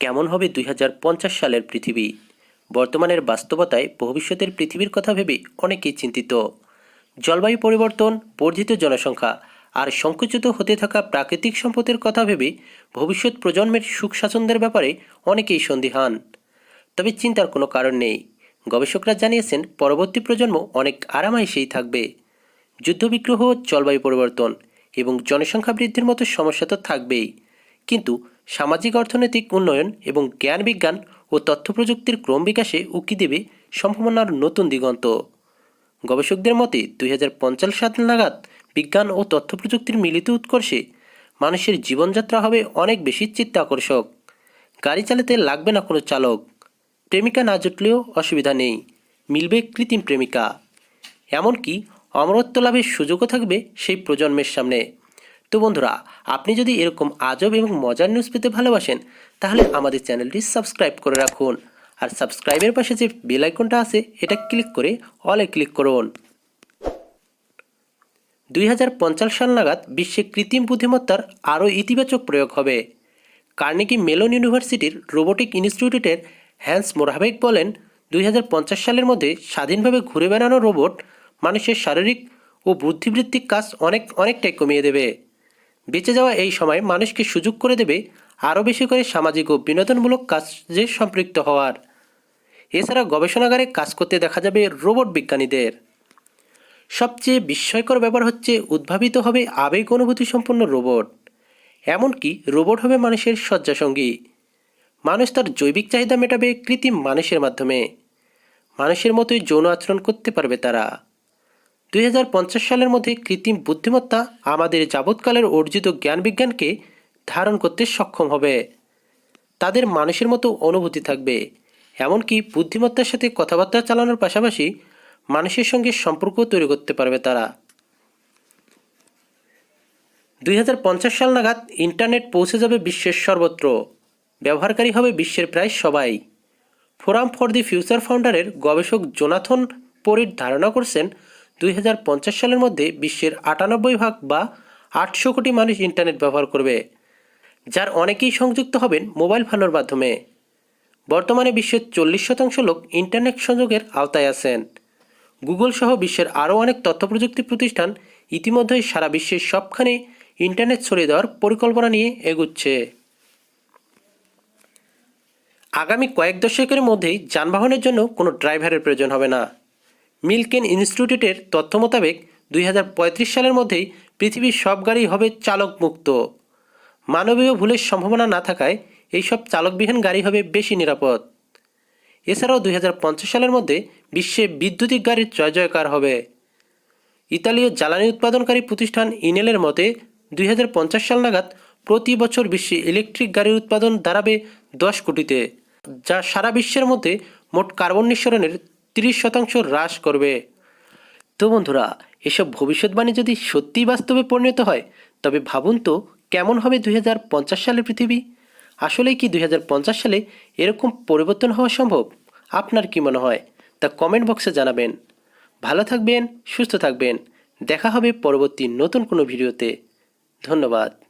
কেমন হবে দুই হাজার পঞ্চাশ সালের পৃথিবী? বর্তমানের বাস্তবতায় ভবিষ্যতের পৃথিবীর কথা ভেবে অনেকেই চিন্তিত। জলবায়ু পরিবর্তন, বর্ধিত জনসংখ্যা আর সংকুচিত হতে থাকা প্রাকৃতিক সম্পদের কথা ভেবে ভবিষ্যৎ প্রজন্মের সুখ স্বাচ্ছন্দ্যের ব্যাপারে অনেকেই সন্দিহান। তবে চিন্তার কোনো কারণ নেই। গবেষকরা জানিয়েছেন, পরবর্তী প্রজন্ম অনেক আরামাইশেই থাকবে। যুদ্ধবিগ্রহ, জলবায়ু পরিবর্তন এবং জনসংখ্যা বৃদ্ধির মতো সমস্যা তো থাকবেই। কিন্তু সামাজিক অর্থনৈতিক উন্নয়ন এবং জ্ঞান বিজ্ঞান ও তথ্য প্রযুক্তির ক্রম বিকাশে উকি দেবে সম্ভাবনার নতুন দিগন্ত। গবেষকদের মতে, দুই সাল নাগাদ বিজ্ঞান ও তথ্য প্রযুক্তির মিলিত উৎকর্ষে মানুষের জীবনযাত্রা হবে অনেক বেশি চিত্তাকর্ষক। গাড়ি চালাতে লাগবে না কোনো চালক। প্রেমিকা না জুটলেও অসুবিধা নেই। মিলবে কৃত্রিম প্রেমিকা। এমনকি অমরত্ব লাভের সুযোগও থাকবে সেই প্রজন্মের সামনে। তো বন্ধুরা, আপনি যদি এরকম আজব এবং মজার নিউজ পেতে ভালোবাসেন, তাহলে আমাদের চ্যানেলটি সাবস্ক্রাইব করে রাখুন। আর সাবস্ক্রাইবের পাশে যে বেল আইকনটা আছে, এটা ক্লিক করে অলে ক্লিক করুন। দুই হাজার পঞ্চাশ সাল নাগাদ বিশ্বে কৃত্রিম বুদ্ধিমত্তার আরও ইতিবাচক প্রয়োগ হবে। কার্নেগি মেলন ইউনিভার্সিটির রোবোটিক ইনস্টিটিউটের হ্যান্স মোরহাবেক বলেন, দুই হাজার পঞ্চাশ সালের মধ্যে স্বাধীনভাবে ঘুরে বেড়ানো রোবট মানুষের শারীরিক ও বুদ্ধিবৃত্তিক কাজ অনেক, অনেকটাই কমিয়ে দেবে। বেঁচে যাওয়া এই সময় মানুষকে সুযোগ করে দেবে আরও বেশি করে সামাজিক ও বিনোদনমূলক কাজে সম্পৃক্ত হওয়ার। এছাড়া গবেষণাগারে কাজ করতে দেখা যাবে রোবট বিজ্ঞানীদের। সবচেয়ে বিস্ময়কর ব্যাপার হচ্ছে উদ্ভাবিত হবে আবেগ অনুভূতি সম্পন্ন রোবট। এমনকি রোবট হবে মানুষের শয্যাসঙ্গী। মানুষ তার জৈবিক চাহিদা মেটাবে কৃত্রিম মানুষের মাধ্যমে। মানুষের মতোই যৌন আচরণ করতে পারবে তারা। দুই হাজার পঞ্চাশ সালের মধ্যে কৃত্রিম বুদ্ধিমত্তা আমাদের যাবৎকালের অর্জিত জ্ঞান বিজ্ঞানকে ধারণ করতে সক্ষম হবে। তাদের মানুষের মতো অনুভূতি থাকবে। এমনকি বুদ্ধিমত্তার সাথে কথাবার্তা চালানোর পাশাপাশি মানুষের সঙ্গে সম্পর্ক তৈরি করতে পারবে তারা। দুই হাজার পঞ্চাশ সাল নাগাদ ইন্টারনেট পৌঁছে যাবে বিশ্বের সর্বত্র। ব্যবহারকারী হবে বিশ্বের প্রায় সবাই। ফোরাম ফর দি ফিউচার ফাউন্ডারের গবেষক জোনাথন পরির ধারণা করছেন দুই হাজার পঞ্চাশ সালের মধ্যে বিশ্বের আটানব্বই ভাগ বা আটশো কোটি মানুষ ইন্টারনেট ব্যবহার করবে, যার অনেকেই সংযুক্ত হবেন মোবাইল ফোনের মাধ্যমে। বর্তমানে বিশ্বের চল্লিশ শতাংশ লোক ইন্টারনেট সংযোগের আওতায় আছেন। গুগল সহ বিশ্বের আরও অনেক তথ্য প্রযুক্তি প্রতিষ্ঠান ইতিমধ্যেই সারা বিশ্বের সবখানে ইন্টারনেট ছড়িয়ে দেওয়ার পরিকল্পনা নিয়ে এগুচ্ছে। আগামী কয়েক দশকের মধ্যেই যানবাহনের জন্য কোনো ড্রাইভারের প্রয়োজন হবে না। মিল্কেন ইনস্টিটিউটের তথ্য মোতাবেক দুই হাজার পঁয়ত্রিশ সালের মধ্যেই পৃথিবীর সব গাড়ি হবে চালক মুক্ত মানবীয় ভুলের সম্ভাবনা না থাকায় এইসব চালকবিহীন গাড়ি হবে বেশি নিরাপদ। এছাড়াও দুই হাজার পঞ্চাশ সালের মধ্যে বিশ্বে বিদ্যুতিক গাড়ির জয় জয়কার হবে। ইতালীয় জ্বালানি উৎপাদনকারী প্রতিষ্ঠান ইনেলের মতে, দুই হাজার পঞ্চাশ সাল নাগাদ প্রতি বছর বিশ্বে ইলেকট্রিক গাড়ির উৎপাদন দাঁড়াবে দশ কোটিতে, যা সারা বিশ্বের মধ্যে মোট কার্বন নিঃসরণের তিরিশ শতাংশ হ্রাস করবে। তো বন্ধুরা, এসব ভবিষ্যৎবাণী যদি সত্যিই বাস্তবে পরিণত হয়, তবে ভাবুন তো কেমন হবে দুই সালের পৃথিবী? আসলেই কি দুই হাজার পঞ্চাশ সালে এরকম পরিবর্তন হওয়া সম্ভব? আপনার কি মনে হয়? তা কমেন্ট বক্সে জানাবেন। ভালো থাকবেন, সুস্থ থাকবেন। দেখা হবে পরবর্তী নতুন কোনো ভিডিওতে। ধন্যবাদ।